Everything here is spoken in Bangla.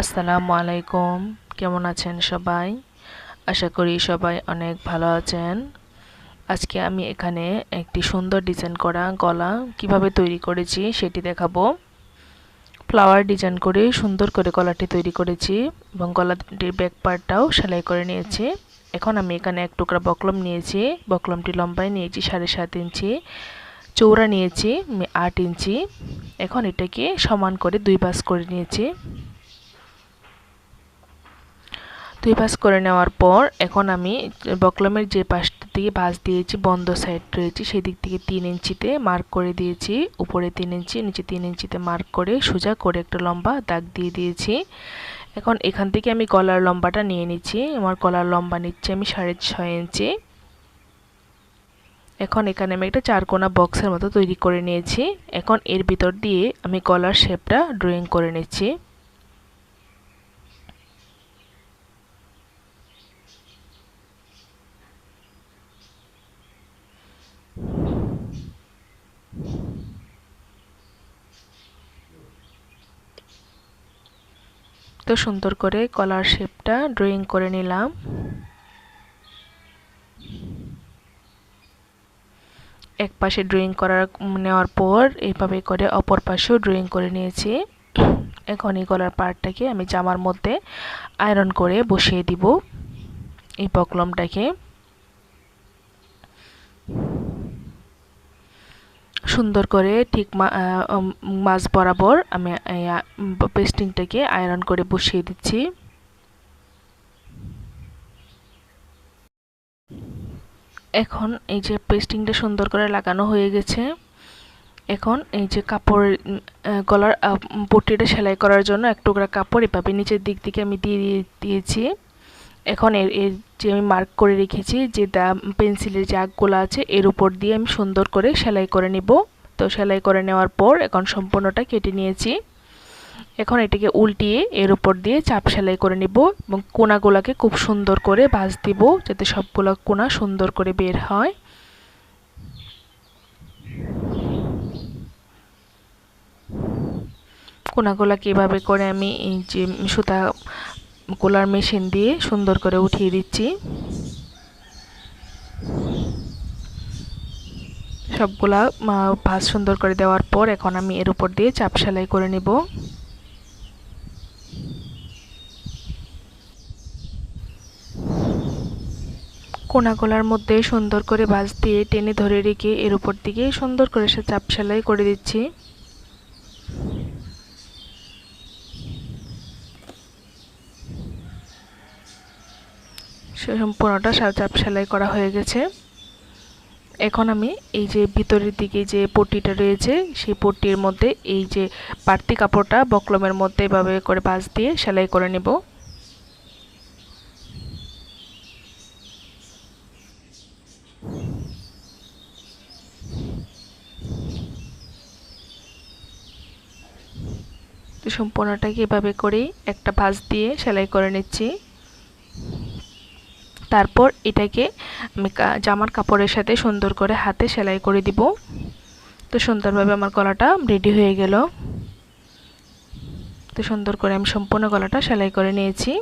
আসসালামু আলাইকুম। কেমন আছেন সবাই? আশা করি সবাই অনেক ভালো আছেন। আজকে আমি এখানে একটি সুন্দর ডিজাইন করা গলা কীভাবে তৈরি করেছি সেটি দেখাবো। ফ্লাওয়ার ডিজাইন করে সুন্দর করে গলাটি তৈরি করেছি এবং গলাটির ব্যাক পার্টটাও সেলাই করে নিয়েছি। এখন আমি এখানে এক টুকরা বকলম নিয়েছি। বকলমটি লম্বায় নিয়েছি সাড়ে সাত ইঞ্চি চৌড়া নিয়েছি আট ইঞ্চি। এখন এটাকে সমান করে দুই বাস করে নিয়েছি। দুই ভাঁজ করে নেওয়ার পর এখন আমি বকলমের যে পাশটা থেকে ভাঁজ দিয়েছি, বন্ধ সাইড রয়েছে সেই দিক থেকে তিন ইঞ্চিতে মার্ক করে দিয়েছি। উপরে তিন ইঞ্চি, নিচে তিন ইঞ্চিতে মার্ক করে সোজা করে একটা লম্বা দাগ দিয়ে দিয়েছি। এখন এখান থেকে আমি গলার লম্বাটা নিয়ে নিচ্ছি। আমার গলার লম্বা নিচ্ছে আমি সাড়ে ছয় ইঞ্চি। এখন এখানে আমি একটা চারকোনা বক্সের মতো তৈরি করে নিয়েছি। এখন এর ভিতর দিয়ে আমি গলার শেপটা ড্রয়িং করে নিচ্ছি। তো সুন্দর করে কলার শেপটা ড্রয়িং করে নিলাম। এক পাশে ড্রয়িং করার, নেওয়ার পর এইভাবে করে অপর পাশেও ড্রয়িং করে নিয়েছি। এখন এই গলার পার্টটাকে আমি জামার মধ্যে আয়রন করে বসিয়ে দিব এই পকলমটাকে সুন্দর করে ঠিক মাছ বরাবর আমি পেস্টিংটাকে আয়রন করে বসিয়ে দিচ্ছি। এখন এই যে পেস্টিংটা সুন্দর করে লাগানো হয়ে গেছে, এখন এই যে কাপড় গলার পট্টিটা সেলাই করার জন্য এক টুকরা কাপড় এভাবে নিচের দিক থেকে আমি দিয়ে দিয়েছি। এখন এর যে আমি মার্ক করে রেখেছি, যে দা পেন্সিলের যে আগগুলো আছে, এর উপর দিয়ে আমি সুন্দর করে সেলাই করে নিব। তো সেলাই করে নেওয়ার পর এখন সম্পূর্ণটা কেটে নিয়েছি। এখন এটিকে উল্টিয়ে এর উপর দিয়ে চাপ সেলাই করে নিব এবং কোনাগুলোকে খুব সুন্দর করে ভাজ দিব, যাতে সবগুলো কোনা সুন্দর করে বের হয়। কোনাগুলাকে এভাবে করে আমি এই যে সুতা কোলার মেশিন দিয়ে সুন্দর করে উঠিয়ে দিচ্ছি। সবগুলা ভাজ সুন্দর করে দেওয়ার পর এখন আমি এর উপর দিয়ে চাপ সেলাই করে নিব। কোনাগোলার মধ্যে সুন্দর করে ভাঁজ দিয়ে টেনে ধরে রেখে এর উপর দিকে সুন্দর করে সে চাপ সেলাই করে দিচ্ছি। সম্পূর্ণটা চাপ সেলাই করা হয়ে গেছে। এখন আমি এই যে ভিতরের দিকে যে পট্টিটা রয়েছে, সেই পট্টির মধ্যে এই যে বাড়তি কাপড়টা বকলমের মধ্যে এভাবে করে বাঁচ দিয়ে সেলাই করে নেব। সম্পূর্ণটাকে এভাবে করেই একটা ভাঁজ দিয়ে সেলাই করে নিচ্ছি। তারপর এটাকে আমি জামার কাপড়ের সাথে সুন্দর করে হাতে সেলাই করে দিব। তো সুন্দরভাবে আমার গলাটা রেডি হয়ে গেল। তো সুন্দর করে আমি সম্পূর্ণ গলাটা সেলাই করে নিয়েছি।